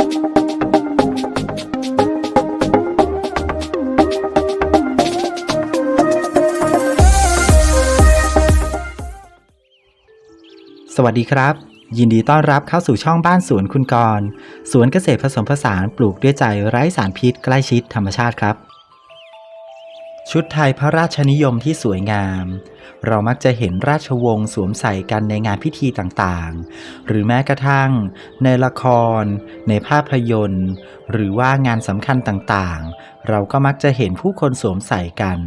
สวัสดีครับ ยินดีต้อนรับเข้าสู่ช่องบ้านสวนคุณกรสวนเกษตรผสมผสานปลูกด้วยใจไร้สารพิษใกล้ชิดธรรมชาติครับ ชุดไทยพระราชนิยมที่สวยงาม เรามักจะเห็นราชวงศ์สวมใส่กันในงานพิธีต่างๆ หรือแม้กระทั่ง ในละคร ในภาพยนตร์ หรือว่างานสำคัญต่างๆ เราก็มักจะเห็นผู้คนสวมใส่กัน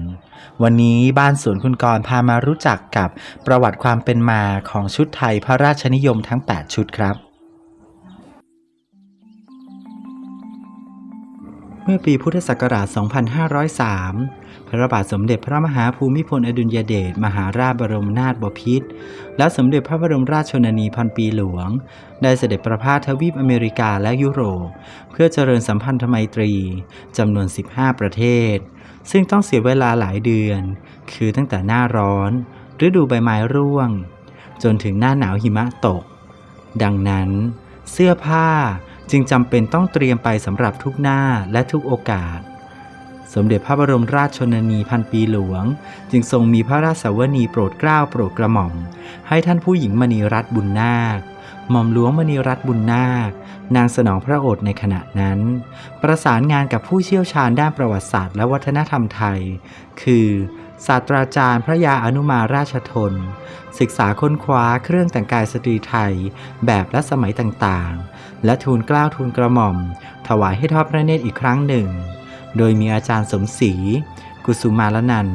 วันนี้บ้านสวนคุณกรพามารู้จักกับประวัติความเป็นมาของชุดไทยพระราชนิยมทั้ง 8 ชุดครับเมื่อปีพุทธศักราช 2503 พระบาทสมเด็จพระมหาภูมิพลอดุลยเดชมหาราชบรมนาถบพิตรและสมเด็จพระบรมราชชนนีพันปีหลวง ได้เสด็จประพาสทวีปอเมริกาและยุโรป เพื่อเจริญสัมพันธไมตรีจำนวน 15 ประเทศ ซึ่งต้องเสียเวลาหลายเดือน คือตั้งแต่หน้าร้อน ฤดูใบไม้ร่วง จนถึงหน้าหนาวหิมะตก ดังนั้น เสื้อผ้าจึงจำเป็นต้องเตรียมไปสำหรับทุกหน้าและทุกโอกาส สมเด็จพระบรมราชชนนีพันปีหลวง จึงทรงมีพระราชวนีโปรดเกล้าโปรดกระหม่อม ให้ท่านผู้หญิงมณีรัตน์บุญนาคหม่อมหลวงมณีรัตน์บุญนาคนางสนองพระโอษฐ์ในขณะนั้น ประสานงานกับผู้เชี่ยวชาญด้านประวัติศาสตร์และวัฒนธรรมไทย คือศาสตราจารย์พระยาอนุมาราชทน ศึกษาค้นคว้าเครื่องแต่งกายสตรีไทย แบบและสมัยต่างๆ และทูลเกล้าทูลกระหม่อม ถวายให้ทอดพระเนตรอีกครั้งหนึ่ง โดยมีอาจารย์สมศรีกุสุมาลนัน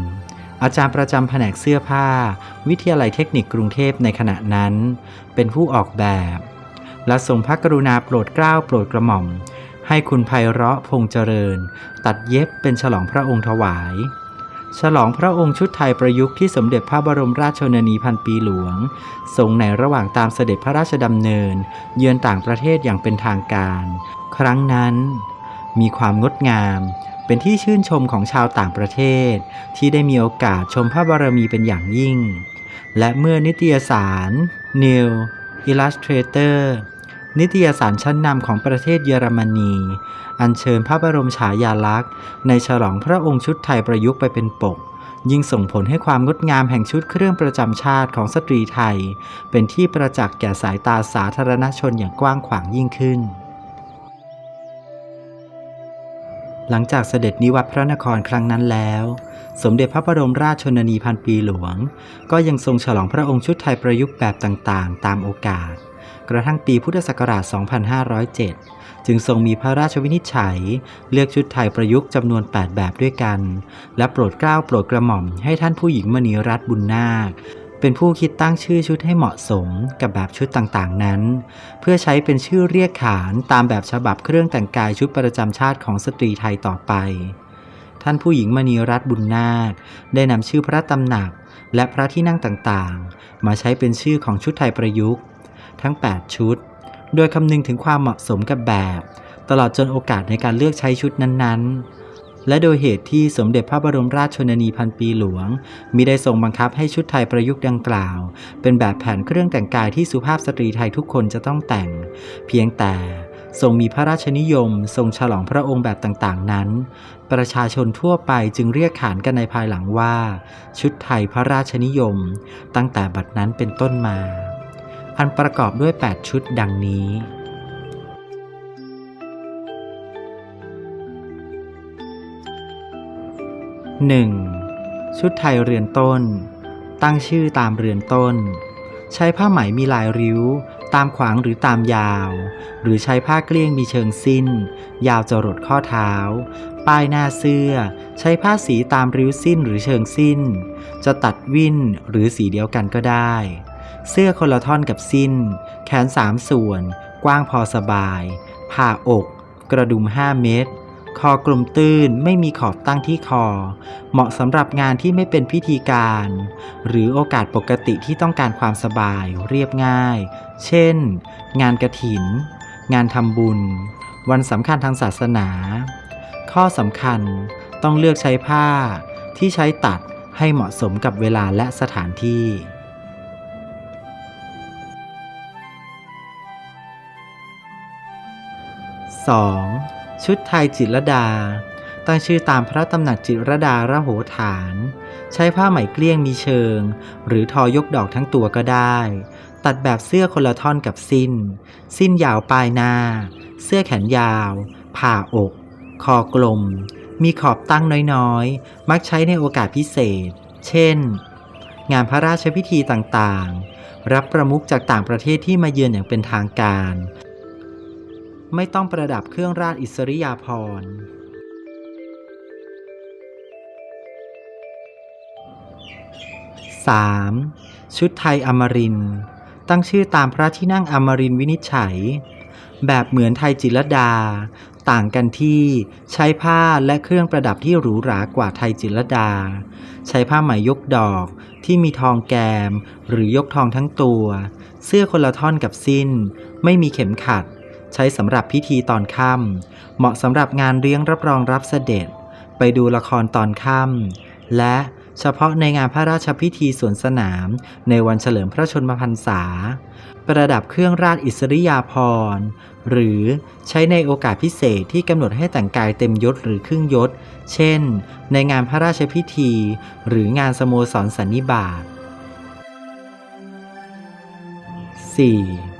อาจารย์ประจำแผนกเสื้อผ้า วิทยาลัยเทคนิคกรุงเทพในขณะนั้น เป็นผู้ออกแบบ และทรงพระกรุณาโปรดเกล้าโปรดกระหม่อม ให้คุณไพเราะพงษ์เจริญ ตัดเย็บเป็นฉลองพระองค์ถวาย ฉลองพระองค์ชุดไทยประยุกต์ที่สมเด็จพระบรมราชชนนีพันปีหลวง ทรงในระหว่างตามเสด็จพระราชดำเนิน เยือนต่างประเทศอย่างเป็นทางการ ครั้งนั้น มีความงดงาม เป็นที่ชื่นชมของชาวต่างประเทศ ที่ได้มีโอกาสชมพระบารมีเป็นอย่างยิ่ง และเมื่อนิตยสาร New Illustrator นิตยสารชั้นนำของประเทศเยอรมนี อัญเชิญพระบรมฉายาลักษณ์ ในฉลองพระองค์ชุดไทยประยุกต์ไปเป็นปก ยิ่งส่งผลให้ความงดงามแห่งชุดเครื่องประจำชาติของสตรีไทย เป็นที่ประจักษ์แก่สายตาสาธารณชนอย่างกว้างขวางยิ่งขึ้น หลังจากเสด็จนิวัตรพระนครครั้งนั้นแล้ว สมเด็จพระบรมราชชนนีพันปีหลวง ก็ยังทรงฉลองพระองค์ชุดไทยประยุกต์แบบต่างๆ ตามโอกาส กระทั่งปีพุทธศักราช 2507 จึงทรงมีพระราชวินิจฉัย เลือกชุดไทยประยุกต์จำนวน 8 แบบด้วยกัน และโปรดเกล้าโปรดกระหม่อมให้ท่านผู้หญิงมณีรัตน์บุญนาค เป็นผู้คิดตั้งชื่อชุดให้เหมาะสมกับแบบชุดต่างๆนั้น เพื่อใช้เป็นชื่อเรียกขานตามแบบฉบับเครื่องแต่งกายชุดประจำชาติของสตรีไทยต่อไป ท่านผู้หญิงมณีรัตน์บุญนาค ได้นำชื่อพระตำหนักและพระที่นั่งต่างๆ มาใช้เป็นชื่อของชุดไทยประยุกต์ ทั้ง 8 ชุด โดยคำนึงถึงความเหมาะสมกับแบบ ตลอดจนโอกาสในการเลือกใช้ชุดนั้นๆ และโดยเหตุที่สมเด็จพระบรมราชชนนีพันปีหลวง มิได้ทรงบังคับให้ชุดไทยประยุกต์ดังกล่าว เป็นแบบแผนเครื่องแต่งกายที่สุภาพสตรีไทยทุกคนจะต้องแต่ง เพียงแต่ทรงมีพระราชนิยม ทรงฉลองพระองค์แบบต่างๆนั้น ประชาชนทั่วไปจึงเรียกขานกันในภายหลังว่า ชุดไทยพระราชนิยม ตั้งแต่บัดนั้นเป็นต้นมา อันประกอบด้วย 8 ชุดดังนี้ 1. ชุดไทยเรือนต้น ตั้งชื่อตามเรือนต้น ใช้ผ้าไหมมีลายริ้ว ตามขวางหรือตามยาว หรือใช้ผ้าเกลี้ยงมีเชิงสิ้น ยาวจรดข้อเท้า ป้ายหน้าเสื้อ ใช้ผ้าสีตามริ้วสิ้นหรือเชิงสิ้น จะตัดวินหรือสีเดียวกันก็ได้ เสื้อคนละท่อนกับสิ้น แขนสามส่วน กว้างพอสบาย ผ่าอก กระดุม 5 เม็ด คอกลมตื้นไม่มีขอบตั้งที่คอ เหมาะสำหรับงานที่ไม่เป็นพิธีการ หรือโอกาสปกติที่ต้องการความสบายเรียบง่าย เช่น งานกระถิน งานทำบุญ วันสำคัญทางศาสนา ข้อสำคัญต้องเลือกใช้ผ้าที่ใช้ตัดให้เหมาะสมกับเวลาและสถานที่ 2. 2. ชุดไทยจิตรดา ตั้งชื่อตามพระตำหนักจิตรดาระโหฐาน ใช้ผ้าไหมเกลี้ยงมีเชิง หรือทอยกดอกทั้งตัวก็ได้ ตัดแบบเสื้อคนละท่อนกับสิ้น สิ้นยาวปลายหน้า เสื้อแขนยาว ผ่าอก คอกลม มีขอบตั้งน้อยๆ มักใช้ในโอกาสพิเศษ เช่น งานพระราชพิธีต่างๆ รับประมุขจากต่างประเทศที่มาเยือนอย่างเป็นทางการ ไม่ต้องประดับเครื่องราชอิสริยาภรณ์ 3. ชุดไทยอมริน ตั้งชื่อตามพระที่นั่งอมรินวินิจฉัย แบบเหมือนไทยจิรดา ต่างกันที่ใช้ผ้าและเครื่องประดับที่หรูหรากว่าไทยจิรดา ใช้ผ้าไหมยกดอกที่มีทองแกม หรือยกทองทั้งตัว เสื้อคนละท่อนกับสิ้น ไม่มีเข็มขัด ใช้สำหรับพิธีตอนค่ำเหมาะสำหรับงานเลี้ยงรับรองรับเสด็จ ไปดูละครตอนค่ำและเฉพาะในงานพระราชพิธีสวนสนาม ในวันเฉลิมพระชนมพรรษา ประดับเครื่องราชอิสริยาภรณ์หรือใช้ในโอกาสพิเศษที่กำหนดให้แต่งกายเต็มยศหรือครึ่งยศ เช่น ในงานพระราชพิธี หรืองานสโมสรสันนิบาต 4.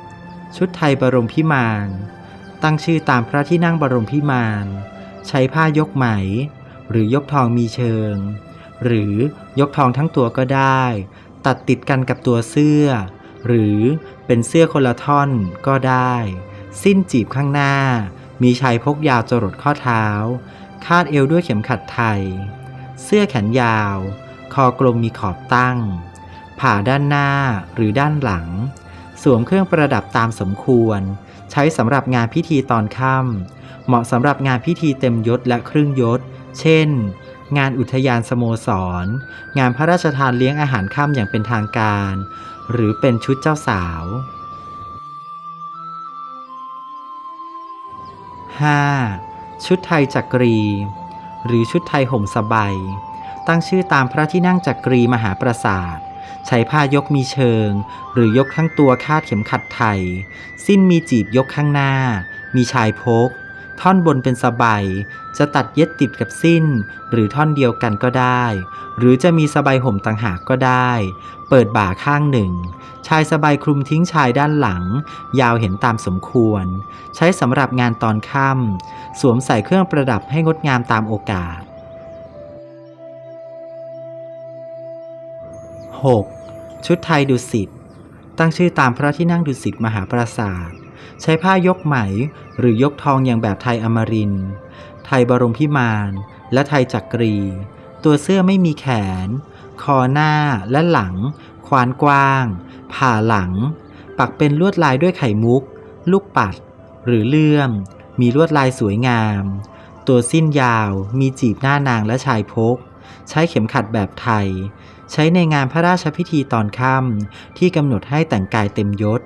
ชุดไทยบรมพิมานตั้งชื่อตามพระที่นั่งบรมพิมานใช้ผ้ายกไหม หรือยกทองมีเชิง หรือยกทองทั้งตัวก็ได้ ตัดติดกันกับตัวเสื้อ หรือเป็นเสื้อคนละท่อนก็ได้ สิ้นจีบข้างหน้า มีชายพกยาวจรดข้อเท้า คาดเอวด้วยเข็มขัดไทย เสื้อแขนยาว คอกลมมีขอบตั้ง ผ่าด้านหน้าหรือด้านหลัง สวมเครื่องประดับตามสมควร ใช้สำหรับงานพิธีตอนค่ำเหมาะสำหรับงานพิธีเต็มยศและครึ่งยศ เช่น งานอุทยานสโมสร งานพระราชทานเลี้ยงอาหารค่ำอย่างเป็นทางการ หรือเป็นชุดเจ้าสาว 5. ชุดไทยจักรี หรือชุดไทยห่มสบาย ตั้งชื่อตามพระที่นั่งจักรีมหาปราสาท ใช้ผ้ายกมีเชิง หรือยกทั้งตัวคาดเข็มขัดไทย สิ้นมีจีบยกข้างหน้า มีชายพก ท่อนบนเป็นสบายจะตัดเย็ดติดกับสิ้น หรือท่อนเดียวกันก็ได้ หรือจะมีสบายห่มต่างหากก็ได้ เปิดบ่าข้างหนึ่ง ชายสบายคลุมทิ้งชายด้านหลัง ยาวเห็นตามสมควร ใช้สำหรับงานตอนค่ำสวมใส่เครื่องประดับให้งดงามตามโอกาส 6. ชุดไทยดุสิตตั้งชื่อตามพระที่นั่งดุสิตมหาปราสาท ใช้ผ้ายกไหมหรือยกทองอย่างแบบไทยอมริน ไทยบรมพิมาน และไทยจักรี ตัวเสื้อไม่มีแขน คอหน้าและหลัง ควานกว้าง ผ่าหลัง ปักเป็นลวดลายด้วยไข่มุก ลูกปัด หรือเลื่อม มีลวดลายสวยงาม ตัวสิ้นยาว มีจีบหน้านางและชายพก ใช้เข็มขัดแบบไทย ใช้ในงานพระราชพิธีตอนค่ำที่กำหนดให้แต่งกายเต็มยศ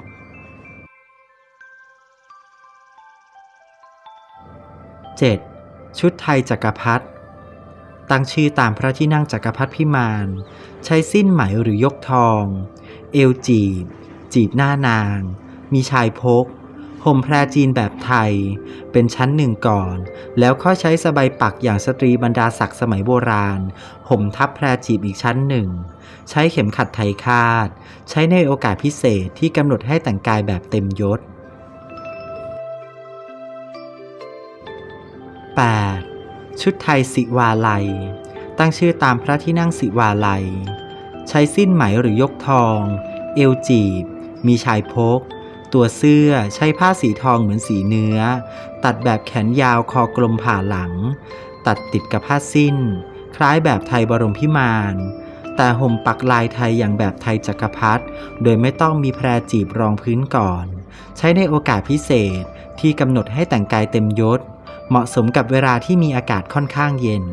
7. ชุดไทยจักรพรรดิตั้งชื่อตามพระที่นั่งจักรพรรดิพิมาน ใช้สิ้นไหมหรือยกทอง เอวจีบ จีบหน้านาง มีชายพก ห่มแพรจีนแบบไทย เป็นชั้นหนึ่งก่อน แล้วค่อยใช้สบายปักอย่างสตรีบรรดาศักดิ์สมัยโบราณ ห่มทับแพรจีบอีกชั้นหนึ่ง ใช้เข็มขัดไทยคาด ใช้ในโอกาสพิเศษที่กำหนดให้แต่งกายแบบเต็มยศ 8. ชุดไทยสิวาลัย ตั้งชื่อตามพระที่นั่งสิวาลัย ใช้สิ้นไหมหรือยกทอง เอวจีบ มีชายพก ตัวเสื้อใช้ผ้าสีทองเหมือนสีเนื้อ ตัดแบบแขนยาวคอกลมผ่าหลัง ตัดติดกับผ้าสิ้น คล้ายแบบไทยบรมพิมานแต่ห่มปักลายไทยอย่างแบบไทยจักรพรรดิโดยไม่ต้องมีแพรจีบรองพื้นก่อน ใช้ในโอกาสพิเศษที่กำหนดให้แต่งกายเต็มยศ เหมาะสมกับเวลาที่มีอากาศค่อนข้างเย็น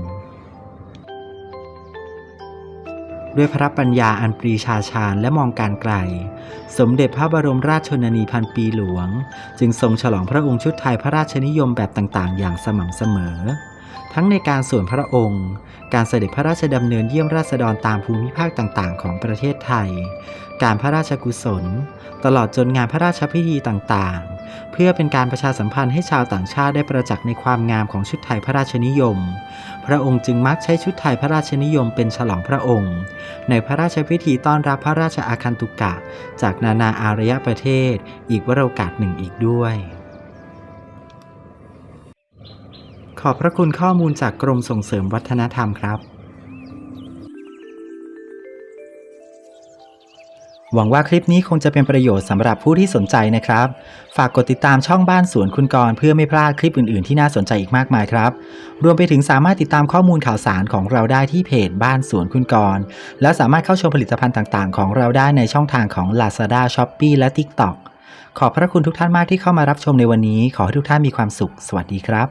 ด้วยพระปัญญาอันปรีชาชาญและมองการไกล สมเด็จพระบรมราชชนนีพันปีหลวง จึงทรงฉลองพระองค์ชุดไทยพระราชนิยมแบบต่างๆ อย่างสม่ำเสมอ ทั้งในการส่วนพระองค์ การเสด็จพระราชดำเนินเยี่ยมราษฎรตามภูมิภาคต่างๆ ของประเทศไทย การพระราชกุศล ตลอดจนงานพระราชพิธีต่างๆ เพื่อเป็นการประชาสัมพันธ์ให้ชาวต่างชาติได้ประจักษ์ในความงามของชุดไทยพระราชนิยม พระองค์จึงมักใช้ชุดไทยพระราชนิยมเป็นฉลองพระองค์ ในพระราชพิธีต้อนรับพระราชอาคันตุกะ จากนานาอารยประเทศ อีกวโรกาสหนึ่งอีกด้วยขอบพระคุณข้อมูลจากกรมส่งเสริมวัฒนธรรมครับ หวังว่าคลิปนี้คงจะเป็นประโยชน์สำหรับผู้ที่สนใจนะครับ ฝากกดติดตามช่องบ้านสวนคุณกรเพื่อไม่พลาดคลิปอื่นๆที่น่าสนใจอีกมากมายครับ รวมไปถึงสามารถติดตามข้อมูลข่าวสารของเราได้ที่เพจบ้านสวนคุณกร และสามารถเข้าชมผลิตภัณฑ์ต่างๆ ของเราได้ในช่องทางของ Lazada, Shopee และ TikTok ขอบพระคุณทุกท่านมากที่เข้ามารับชมในวันนี้ ขอให้ทุกท่านมีความสุข สวัสดีครับ